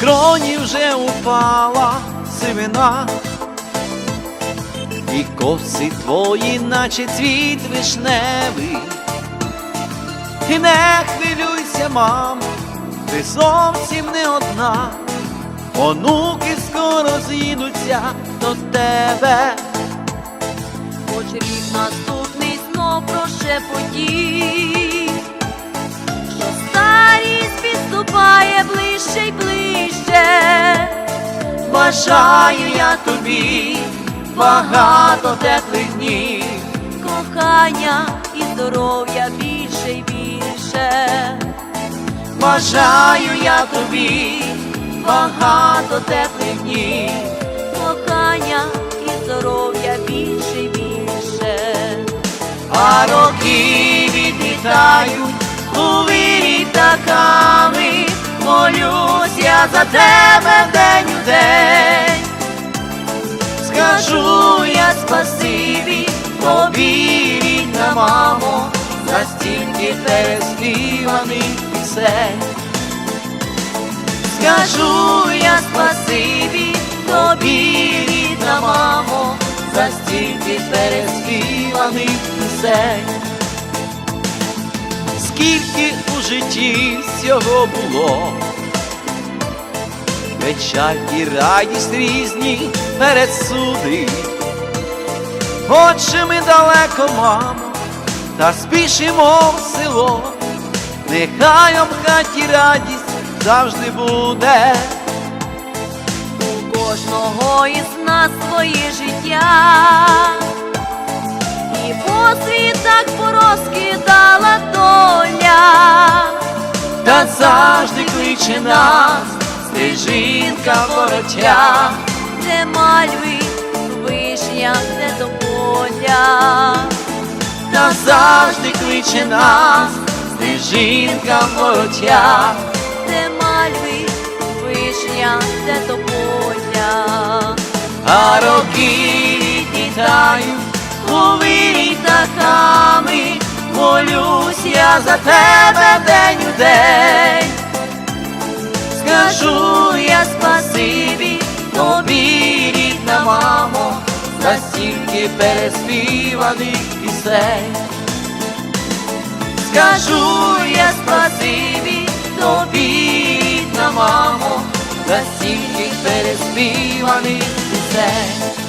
кроні вже упала сивина, і коси твої, наче цвіт вишневий. І не хвилюйся, мамо, ти зовсім не одна, онуки скоро з'їдуться до тебе. Хоч рік наступний знов прошепотів, Бажаю я тобі багато теплих днів, Кохання і здоров'я більше й більше. бажаю я тобі багато теплих днів, Кохання і здоров'я більше й більше. а роки відлітають у вірі таками, молюсь я за тебе день у день. Скажу я спасибі тобі, рідна мамо, за стільки переспіваних пісень. Скажу я спасибі тобі, рідна мамо, за стільки переспіваних пісень. Скільки у житті всього було, печаль і радість різні пересуди. Отже, ми далеко, мамо, та спішимо в село, нехай об хаті радість завжди буде. У кожного із нас своє життя, і посвіт так порозкидала доля, та завжди кличе нас стежинка вороття, де мальви, вишня, де до поля, та завжди кличе нас стежинка вороття, де мальви, вишня, де до поля. а роки відлітають у вирі птахами, молюсь я за тебе день у день. Скажу я спасибі тобі, рідна мамо, за стільки переспіваних пісень. Скажу я спасибі тобі, рідна мамо, за стільки переспіваних пісень.